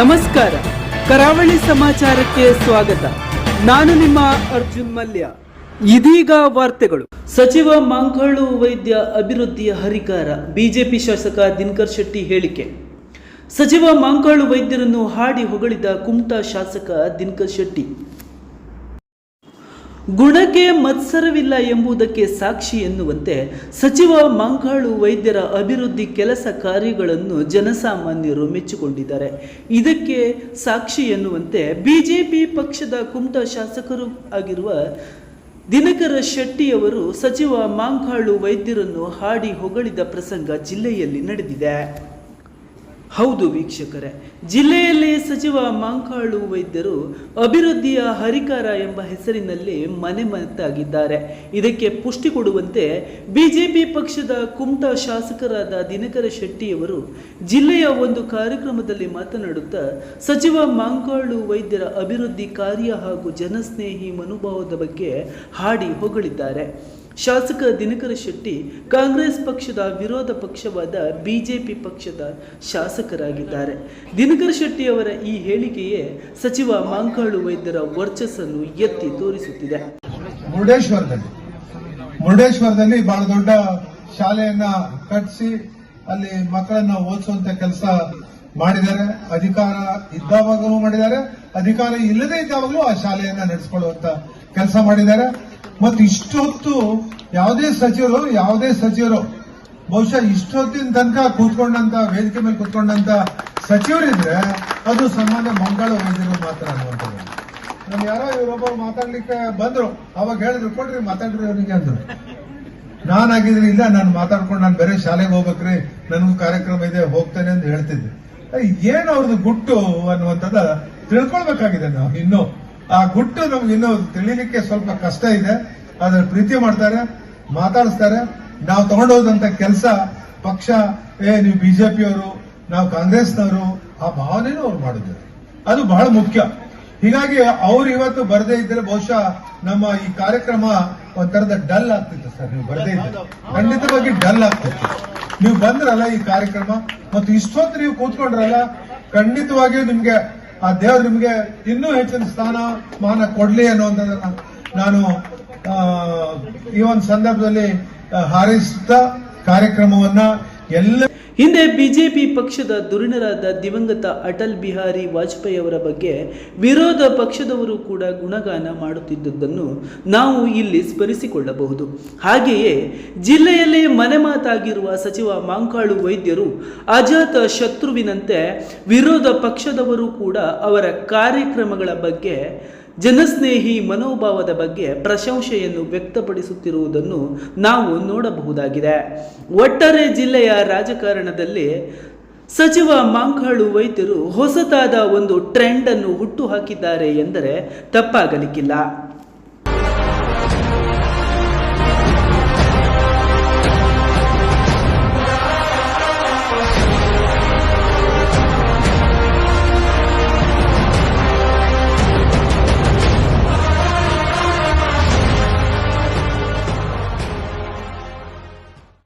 ನಮಸ್ಕಾರ. ಕರಾವಳಿ ಸಮಾಚಾರಕ್ಕೆ ಸ್ವಾಗತ. ನಾನು ನಿಮ್ಮ ಅರ್ಜುನ್ ಮಲ್ಯ. ಇದೀಗ ವಾರ್ತೆಗಳು. ಸಚಿವ ಮಾಂಕಾಳು ವೈದ್ಯ ಅಭಿವೃದ್ಧಿಯ ಹರಿಕಾರ, ಬಿಜೆಪಿ ಶಾಸಕ ದಿನಕರ್ ಶೆಟ್ಟಿ ಹೇಳಿಕೆ. ಸಚಿವ ಮಾಂಕಾಳು ವೈದ್ಯರನ್ನು ಹಾಡಿ ಹೊಗಳಿದ ಕುಮಟಾ ಶಾಸಕ ದಿನಕರ್ ಶೆಟ್ಟಿ. ಗುಣಕ್ಕೆ ಮತ್ಸರವಿಲ್ಲ ಎಂಬುದಕ್ಕೆ ಸಾಕ್ಷಿ ಎನ್ನುವಂತೆ ಸಚಿವ ಮಂಕಾಳು ವೈದ್ಯರ ಅಭಿವೃದ್ಧಿ ಕೆಲಸ ಕಾರ್ಯಗಳನ್ನು ಜನಸಾಮಾನ್ಯರು ಮೆಚ್ಚಿಕೊಂಡಿದ್ದಾರೆ. ಇದಕ್ಕೆ ಸಾಕ್ಷಿ ಎನ್ನುವಂತೆ ಬಿಜೆಪಿ ಪಕ್ಷದ ಕುಮಟಾ ಶಾಸಕರು ಆಗಿರುವ ದಿನಕರ ಶೆಟ್ಟಿಯವರು ಸಚಿವ ಮಾಂಕಾಳು ವೈದ್ಯರನ್ನು ಹಾಡಿ ಹೊಗಳಿದ ಪ್ರಸಂಗ ಜಿಲ್ಲೆಯಲ್ಲಿ ನಡೆದಿದೆ. ಹೌದು ವೀಕ್ಷಕರೇ, ಜಿಲ್ಲೆಯಲ್ಲಿ ಸಚಿವ ಮಾಂಕಾಳು ವೈದ್ಯರು ಅಭಿವೃದ್ಧಿಯ ಹರಿಕಾರ ಎಂಬ ಹೆಸರಿನಲ್ಲಿ ಮನೆ ಮನೆತಾಗಿದ್ದಾರೆ ಇದಕ್ಕೆ ಪುಷ್ಟಿ ಕೊಡುವಂತೆ ಬಿಜೆಪಿ ಪಕ್ಷದ ಕುಮಟಾ ಶಾಸಕರಾದ ದಿನಕರ ಶೆಟ್ಟಿಯವರು ಜಿಲ್ಲೆಯ ಒಂದು ಕಾರ್ಯಕ್ರಮದಲ್ಲಿ ಮಾತನಾಡುತ್ತಾ, ಸಚಿವ ಮಾಂಕಾಳು ವೈದ್ಯರ ಅಭಿವೃದ್ಧಿ ಕಾರ್ಯ ಹಾಗೂ ಜನಸ್ನೇಹಿ ಮನೋಭಾವದ ಬಗ್ಗೆ ಹಾಡಿ ಹೊಗಳಿದ್ದಾರೆ. ಶಾಸಕ ದಿನಕರ ಶೆಟ್ಟಿ ಕಾಂಗ್ರೆಸ್ ಪಕ್ಷದ ವಿರೋಧ ಪಕ್ಷವಾದ ಬಿಜೆಪಿ ಪಕ್ಷದ ಶಾಸಕರಾಗಿದ್ದಾರೆ. ದಿನಕರ ಶೆಟ್ಟಿ ಅವರ ಈ ಹೇಳಿಕೆಯೇ ಸಚಿವ ಮಾಂಕಾಳು ವೈದ್ಯರ ವರ್ಚಸ್ಸನ್ನು ಎತ್ತಿ ತೋರಿಸುತ್ತಿದೆ. ಮುರುಡೇಶ್ವರದಲ್ಲಿ ಮುರುಡೇಶ್ವರದಲ್ಲಿ ಬಹಳ ದೊಡ್ಡ ಶಾಲೆಯನ್ನ ಕಟ್ಟಿಸಿ ಅಲ್ಲಿ ಮಕ್ಕಳನ್ನ ಓದಿಸುವಂತ ಕೆಲಸ ಮಾಡಿದ್ದಾರೆ. ಅಧಿಕಾರ ಇದ್ದಾವಾಗಲೂ ಮಾಡಿದ್ದಾರೆ. ಅಧಿಕಾರ ಇಲ್ಲದೆ ಇದ್ದಾವಾಗಲೂ ಆ ಶಾಲೆಯನ್ನ ನಡೆಸಿಕೊಳ್ಳುವಂತ ಕೆಲಸ ಮಾಡಿದ್ದಾರೆ. ಮತ್ತು ಇಷ್ಟೊತ್ತು ಯಾವುದೇ ಸಚಿವರು ಯಾವುದೇ ಸಚಿವರು, ಬಹುಶಃ ಇಷ್ಟೊತ್ತಿನ ತನಕ ಕೂತ್ಕೊಂಡಂತ, ವೇದಿಕೆ ಮೇಲೆ ಕೂತ್ಕೊಂಡಂತ ಸಚಿವರಿದ್ರೆ ಅದು ಸಾಮಾನ್ಯ ಮಂಗಳ ವೈದ್ಯರು ಮಾತ್ರ ಅನ್ನುವಂಥದ್ದು. ನಮ್ ಯಾರೋ ಇವರೊಬ್ಬರು ಮಾತಾಡ್ಲಿಕ್ಕೆ ಬಂದ್ರು, ಅವಾಗ ಹೇಳಿದ್ರು, ಕೊಡ್ರಿ ಮಾತಾಡ್ರಿ ಅವನಿಗೆ ಅಂದ್ರು. ನಾನಾಗಿದ್ರೆ ಇಲ್ಲ, ನಾನು ಮಾತಾಡ್ಕೊಂಡು ನಾನು ಬೇರೆ ಶಾಲೆಗೆ ಹೋಗ್ಬೇಕ್ರಿ, ನನಗೂ ಕಾರ್ಯಕ್ರಮ ಇದೆ, ಹೋಗ್ತೇನೆ ಅಂತ ಹೇಳ್ತಿದ್ದೆ. ಏನ್ ಅವ್ರದ್ದು ಗುಟ್ಟು ಅನ್ನುವಂಥದ್ದು ತಿಳ್ಕೊಳ್ಬೇಕಾಗಿದೆ ನಾವು ಇನ್ನು. ಆ ಗುಟ್ಟು ನಮ್ಗೆ ಇನ್ನೂ ತಿಳಿಲಿಕ್ಕೆ ಸ್ವಲ್ಪ ಕಷ್ಟ ಇದೆ. ಅದ್ರ ಪ್ರೀತಿ ಮಾಡ್ತಾರೆ, ಮಾತಾಡಿಸ್ತಾರೆ. ನಾವು ತಗೊಂಡೋದಂತ ಕೆಲಸ ಪಕ್ಷ, ಏ, ನೀವು ಬಿಜೆಪಿಯವರು, ನಾವು ಕಾಂಗ್ರೆಸ್ನವರು, ಆ ಭಾವನೆನೂ ಅವ್ರು ಮಾಡಿದ್ದಾರೆ ಅದು ಬಹಳ ಮುಖ್ಯ. ಹೀಗಾಗಿ ಅವ್ರು ಇವತ್ತು ಬರದೇ ಇದ್ರೆ ಬಹುಶಃ ನಮ್ಮ ಈ ಕಾರ್ಯಕ್ರಮ ಒಂಥರದ ಡಲ್ ಆಗ್ತಿತ್ತು ಸರ್, ನೀವು ಬರದೇ ಇದ್ರೆ ಖಂಡಿತವಾಗಿ ಡಲ್ ಆಗ್ತಿತ್ತು. ನೀವು ಬಂದ್ರಲ್ಲ ಈ ಕಾರ್ಯಕ್ರಮ, ಮತ್ತು ಇಷ್ಟೊತ್ತು ನೀವು ಕೂತ್ಕೊಂಡ್ರಲ್ಲ, ಖಂಡಿತವಾಗಿಯೂ ನಿಮ್ಗೆ ಆ ದೇವ್ರು ನಿಮ್ಗೆ ಇನ್ನೂ ಹೆಚ್ಚಿನ ಸ್ಥಾನ, ಮಾನ ಕೊಡ್ಲಿ ಅನ್ನುವಂಥದ್ದನ್ನ ನಾನು ಈ ಒಂದು ಸಂದರ್ಭದಲ್ಲಿ ಹಾರೈಸುತ್ತ ಕಾರ್ಯಕ್ರಮವನ್ನ ಎಲ್ಲ ಹಿಂದೆ ಬಿಜೆಪಿ ಪಕ್ಷದ ಧುರೀಣರಾದ ದಿವಂಗತ ಅಟಲ್ ಬಿಹಾರಿ ವಾಜಪೇಯಿ ಅವರ ಬಗ್ಗೆ ವಿರೋಧ ಪಕ್ಷದವರು ಕೂಡ ಗುಣಗಾನ ಮಾಡುತ್ತಿದ್ದುದನ್ನು ನಾವು ಇಲ್ಲಿ ಸ್ಮರಿಸಿಕೊಳ್ಳಬಹುದು. ಹಾಗೆಯೇ ಜಿಲ್ಲೆಯಲ್ಲಿ ಮನೆ ಮಾತಾಗಿರುವ ಸಚಿವ ಮಾಂಕಾಳು ವೈದ್ಯರು ಅಜಾತ ಶತ್ರುವಿನಂತೆ ವಿರೋಧ ಪಕ್ಷದವರು ಕೂಡ ಅವರ ಕಾರ್ಯಕ್ರಮಗಳ ಬಗ್ಗೆ ಜನಸ್ನೇಹಿ ಮನೋಭಾವದ ಬಗ್ಗೆ ಪ್ರಶಂಸೆಯನ್ನು ವ್ಯಕ್ತಪಡಿಸುತ್ತಿರುವುದನ್ನು ನಾವು ನೋಡಬಹುದಾಗಿದೆ. ಒಟ್ಟಾರೆ ಜಿಲ್ಲೆಯ ರಾಜಕಾರಣದಲ್ಲಿ ಸಚಿವ ಮಾಂಕಾಳು ವೈದ್ಯರು ಹೊಸತಾದ ಒಂದು ಟ್ರೆಂಡನ್ನು ಹುಟ್ಟು ಹಾಕಿದ್ದಾರೆ ಎಂದರೆ ತಪ್ಪಾಗಲಿಕ್ಕಿಲ್ಲ.